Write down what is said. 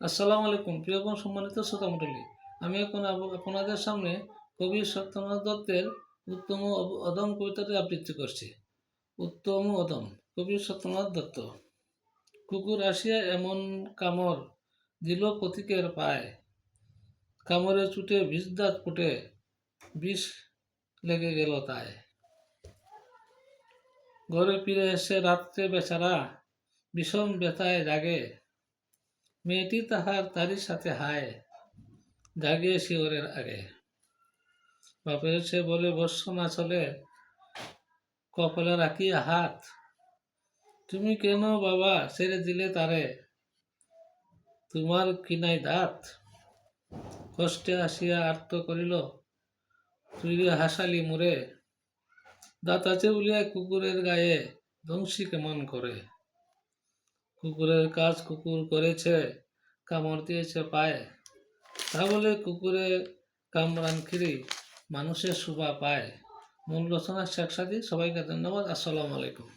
আসসালামু আলাইকুম, প্রিয় এবং সম্মানিত শ্রোতা মণ্ডলী। আমি এখন আপনাদের সামনে কবি সত্যনাথ দত্তের উত্তম অদম কবিতাটি আবৃত্তি করছি। উত্তম অদম, কবি সত্যনাথ দত্ত। কুকুর আসিয়া এমন কামর দিল পথিকের পায়। কামড়ে চুটে বিষ দাঁত ফুটে, বিষ লেগে গেল তাই ঘরে ফিরে এসে রাত্রে বেচারা বিষম ব্যথায় জাগে মেয়েটি তাহার তারই সাথে হায় জাগে শিওরের আগে। বাপের সে বলে বর্ষ না চলে, কপালে রাখিয়া হাত। তুমি কেন বাবা ছেড়ে দিলে তারে? তোমার কিনাই দাঁত? কষ্টে আসিয়া আর্ত করিল তুই হাসালি মুরে দাঁত আছে বলিয়া কুকুরের গায়ে ধ্বংসী কেমন করে? কুকুরের কাজ কুকুর করেছে, কামড় দিয়েছে পায়ে। তাহলে কুকুরে কামরান খিরি মানুষের শুভা পায়। মূল রচনা শেখ সাদি সবাইকে ধন্যবাদ। আসসালামু আলাইকুম।